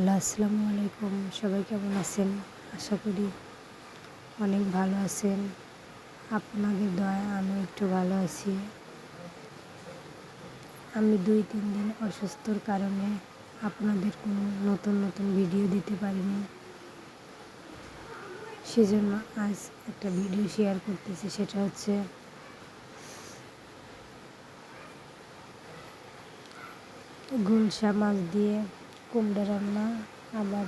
Hello, আসসালামু আলাইকুম। সবাই কেমন আছেন? আশা করি অনেক ভালো আছেন। আপনাদের দয়া আমি একটু ভালো আছি। আমি দুই তিন দিন অসুস্থর কারণে আপনাদের কোনো নতুন নতুন ভিডিও দিতে পারিনি। সেজন্য আজ একটা ভিডিও শেয়ার করতেছি, সেটা হচ্ছে গুলশা মাছ দিয়ে কুমড়া রান্না আবার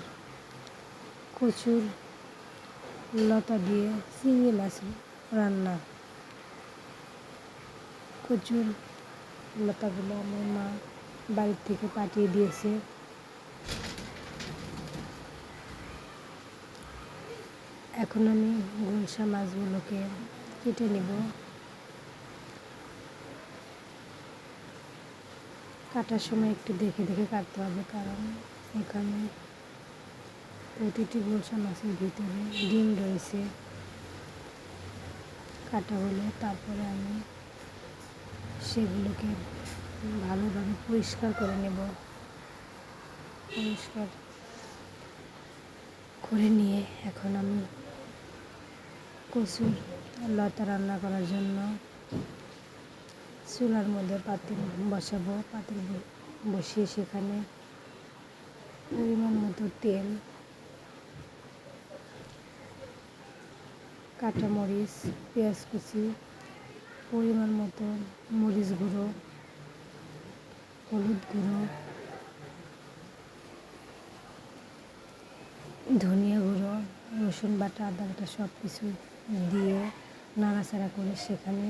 কচুর লতা দিয়ে চিংড়ি মাছ রান্না। কচুর লতাগুলো আমার মা বাড়ির থেকে পাঠিয়ে দিয়েছে। এখন আমি গুলশা মাছগুলোকে কেটে নেব। কাটার সময় একটু দেখে দেখে কাটতে হবে, কারণ এখানে প্রতিটি গুলশা মাছের ভিতরে ডিম রয়েছে। কাটা হলে তারপরে আমি সেগুলোকে ভালোভাবে পরিষ্কার করে নেব। পরিষ্কার করে নিয়ে এখন আমি কচুর লতা রান্না করার জন্য চুলার মধ্যে পাতিল বসাবো, পাতিল বসিয়ে সেখানে পরিমাণ মতো তেল কাঁচা মরিচ পেঁয়াজ কুচি, পরিমাণ মতো মরিচ গুঁড়ো, হলুদ গুঁড়ো, ধনিয়া গুঁড়ো, রসুন বাটা, আদা বাটা সব কিছু দিয়ে নাড়াচাড়া করে সেখানে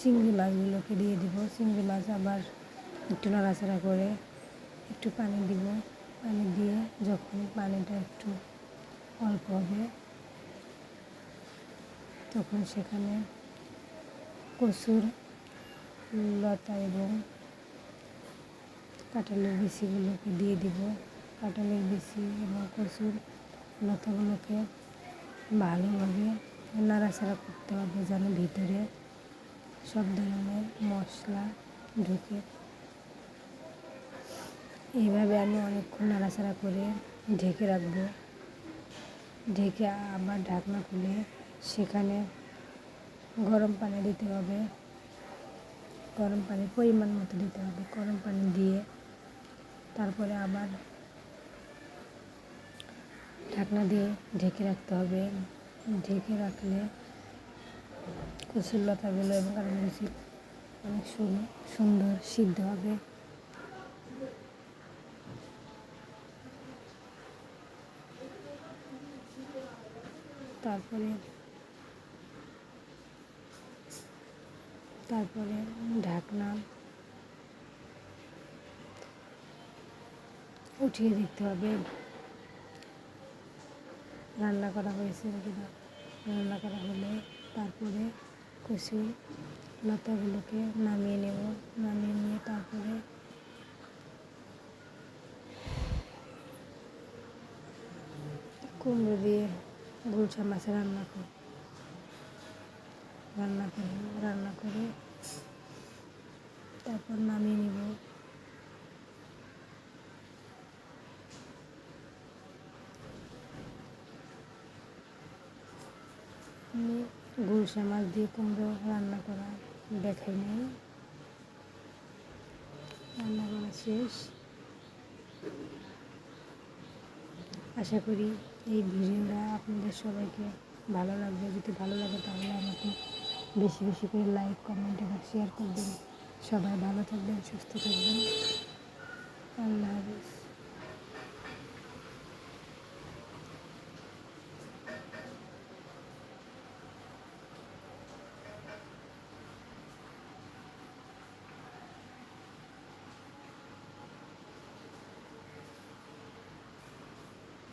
চিংড়ি মাছগুলোকে দিয়ে দিব। চিংড়ি মাছ আবার একটু নাড়াচাড়া করে একটু পানি দিব। পানি দিয়ে যখন পানিটা একটু অল্প হবে, তখন সেখানে কচুর লতা এবং কাঁঠালের বিচিগুলোকে দিয়ে দিব। কাঁঠালের বিচি এবং কচুর লতাগুলোকে ভালোভাবে নাড়াচাড়া করতে হবে যেন ভিতরে সব ধরনের মশলা ঢুকে। এইভাবে আমি অনেকক্ষণ নাড়াচাড়া করে ঢেকে রাখব। ঢেকে আবার ঢাকনা খুলে সেখানে গরম পানি দিতে হবে। গরম পানি পরিমাণ মতো দিতে হবে। গরম পানি দিয়ে তারপরে আবার ঢাকনা দিয়ে ঢেকে রাখতে হবে। ঢেকে রাখলে কচুর লতাগুলো এবং কারণ বেশি অনেক সুন- সুন্দর, সিদ্ধ হবে। তারপরে তারপরে ঢাকনা উঠিয়ে দেখতে হবে। রান্না করা হয়েছে নাকি রান্না করা হলে তারপরে কচু লতাগুলোকে নামিয়ে নেব, নামিয়ে নিয়ে তারপরে কুমড়ো দিয়ে গুলশা মাছ রান্না করি। রান্না করি, রান্না করে তারপর নামিয়ে নিব। আমি গুলশা মাছ দিয়ে কুমড়ো রান্না করা দেখাই নাই। রান্না করা শেষ। আশা করি এই ভিডিওটা আপনাদের সবাইকে ভালো লাগবে। যদি ভালো লাগে তাহলে আমাকে বেশি বেশি করে লাইক কমেন্ট এবং শেয়ার করবেন। সবাই ভালো থাকবেন, সুস্থ থাকবেন। আল্লাহ হাফিজ।